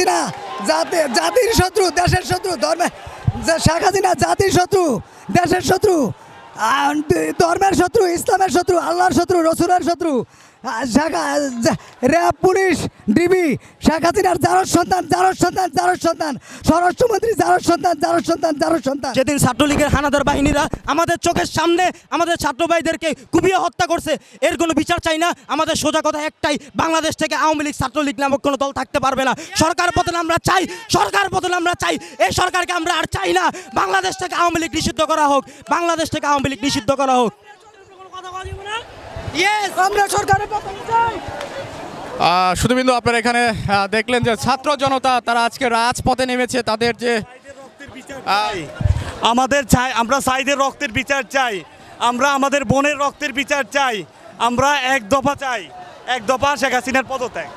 হাসিনা, জাতি, জাতির শত্রু, দেশের শত্রু, ধর্মে, যে- শেখ হাসিনা জাতির শত্রু, দেশের শত্রু ধর্মের শত্রু, ইসলামের শত্রু, আল্লাহর শত্রু, রসুলের শত্রু Sheikh RAB police, DB, Sheikh হাসিনার যারর সন্তান যারর সন্তান যারর সন্তান। স্বরাষ্ট্রমন্ত্রী যারর সন্তান যারর সন্তান যারর সন্তান। যেদিন ছাত্রলীগের হানাদার বাহিনীরা আমাদের চোখের সামনে আমাদের ছাত্র ভাইদেরকে কুপিয়ে হত্যা করছে, এর কোনো বিচার চাই না। আমাদের সোজা কথা একটাই, বাংলাদেশ থেকে আওয়ামী লীগ ছাত্রলীগ নামক কোনো দল থাকতে পারবে না। সরকার বদল আমরা চাই, সরকার বদল আমরা চাই এই সরকারকে আমরা আর চাই না। বাংলাদেশ থেকে আওয়ামী লীগ নিষিদ্ধ করা হোক, বাংলাদেশ থেকে আওয়ামী লীগ নিষিদ্ধ করা হোক। আমরা সরকারের শুধুবিন্দু আপনারা এখানে দেখলেন যে ছাত্র জনতা তারা আজকে রাজপথে নেমেছে তাদের যে আমাদের চাই আমরা সাইদের রক্তের বিচার চাই আমরা আমাদের বোনের রক্তের বিচার চাই আমরা এক দফা চাই এক দফা শেখ হাসিনার পদত্যাগ।